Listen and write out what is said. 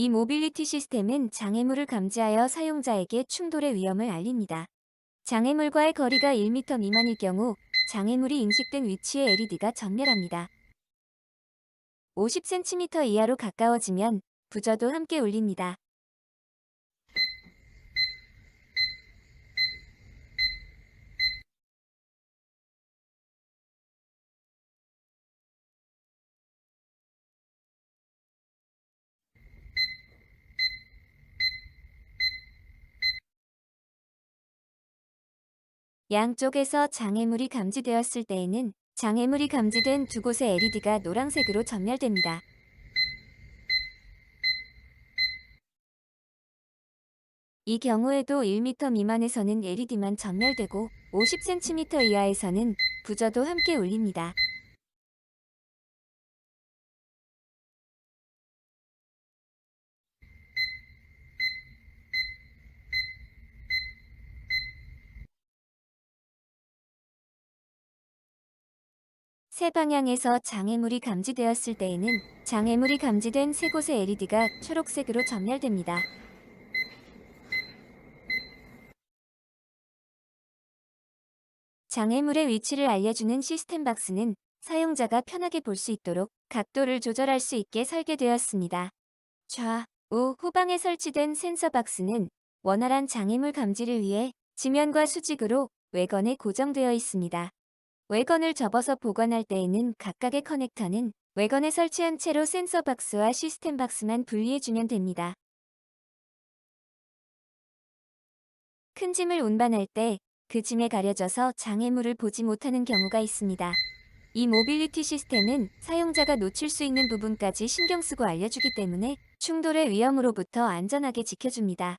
이 모빌리티 시스템은 장애물을 감지하여 사용자에게 충돌의 위험을 알립니다. 장애물과의 거리가 1m 미만일 경우 장애물이 인식된 위치의 LED가 전멸합니다. 50cm 이하로 가까워지면 부저도 함께 울립니다. 양쪽에서 장애물이 감지되었을 때에는 장애물이 감지된 두 곳의 LED가 노란색으로 전멸됩니다. 이 경우에도 1m 미만에서는 LED만 전멸되고 50cm 이하에서는 부저도 함께 울립니다. 세 방향에서 장애물이 감지되었을 때에는 장애물이 감지된 세 곳의 LED가 초록색으로 전멸됩니다. 장애물의 위치를 알려주는 시스템 박스는 사용자가 편하게 볼 수 있도록 각도를 조절할 수 있게 설계되었습니다. 좌, 우, 후방에 설치된 센서 박스는 원활한 장애물 감지를 위해 지면과 수직으로 외건에 고정되어 있습니다. 외건을 접어서 보관할 때에는 각각의 커넥터는 외건에 설치한 채로 센서 박스와 시스템 박스만 분리해주면 됩니다. 큰 짐을 운반할 때 그 짐에 가려져서 장애물을 보지 못하는 경우가 있습니다. 이 모빌리티 시스템은 사용자가 놓칠 수 있는 부분까지 신경 쓰고 알려주기 때문에 충돌의 위험으로부터 안전하게 지켜줍니다.